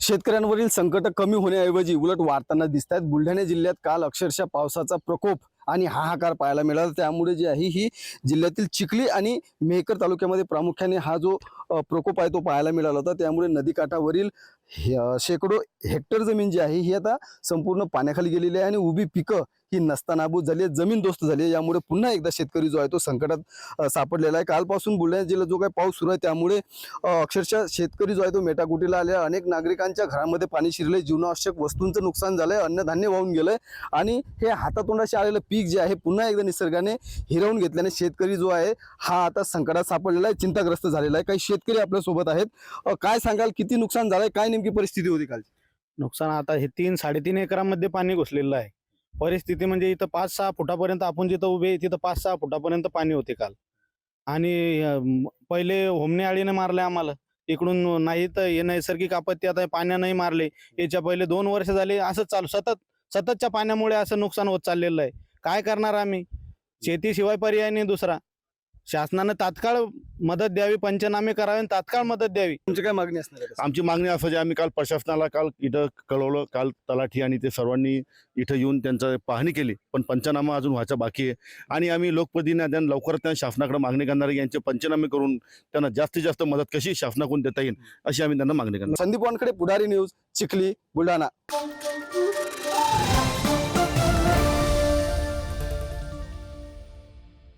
शेतकऱ्यांवरील संकट कमी होण्याऐवजी उलट वाढताना दिसत आहेत बुलढाणा जिल्ह्यात काल अक्षरशः पावसाचा प्रकोप आणि हाहाकार पाहायला मिळाला. त्यामुळे जी आहे ही जिल्ह्यातील चिखली आणि मेहकर तालुक्यामध्ये प्रामुख्याने हा जो प्रकोप आहे तो पाहायला मिळाला होता. त्यामुळे नदीकाठावरील हे, शेकडो हेक्टर जमीन जी आहे ही आता संपूर्ण पाण्याखाली गेलेली आहे आणि उभी पिकं ही नसतानाबूत झाली आहे जमीनदोस्त झाली आहे. यामुळे पुन्हा एकदा शेतकरी जो आहे तो संकटात सापडलेला आहे. कालपासून बुलढाणा जिल्ह्यात जो काही पाऊस सुरू आहे त्यामुळे अक्षरशः शेतकरी जो आहे तो मेटाकुटीला आले अनेक नागरिकांच्या घरामध्ये पाणी शिरले जीवनावश्यक वस्तूंचं नुकसान झालंय. अन्नधान्य वाहून गेलंय. आणि हे हातातोंडाशी आलेलं पीक जे आहे पुन्हा एकदा निसर्गाने हिरवून घेतल्याने शेतकरी जो आहे हा आता संकटात सापडलेला आहे चिंताग्रस्त झालेला आहे. काही शेतकरी आपल्यासोबत आहेत. काय सांगाल? किती नुकसान झालंय? काय नेमकी परिस्थिती होती काल नुकसान आता हे तीन साडेतीन एकरामध्ये पाणी घुसलेलं आहे. परिस्थिती म्हणजे इथं पाच सहा फुटापर्यंत आपण जिथं उभे तिथं पाच सहा फुटापर्यंत पाणी होते काल. आणि पहिले होमने आळीने मारले आम्हाला. इकडून नाही तर हे नैसर्गिक आपत्ती आता पाण्याने मारले. याच्या पहिले दोन वर्ष झाले असं चालू सतत सततच्या पाण्यामुळे असं नुकसान होत चाललेलं आहे. काय करणार आम्ही? शेतीशिवाय पर्याय नाही दुसरा. शासनानं तात्काळ मदत द्यावी पंचनामे करावे आणि तात्काळ मदत द्यावी. तुमची काय मागणी असणार आहे? आमची मागणी असं जे आम्ही काल प्रशासनाला काल इथं कळवलं काल तलाठी आणि ते सर्वांनी इथं येऊन त्यांचं पाहणी केली. पण पंचनामा अजून व्हायचा बाकी आहे. आणि आम्ही लोकप्रतिनिधी त्यांना लवकरात त्यांना शासनाकडे मागणी करणार आहे. यांचे पंचनामे करून त्यांना जास्तीत जास्त मदत कशी शासनाकडून देता येईल अशी आम्ही त्यांना मागणी करणार. संदीप वानखडे पुढारी न्यूज चिखली बुलढाणा.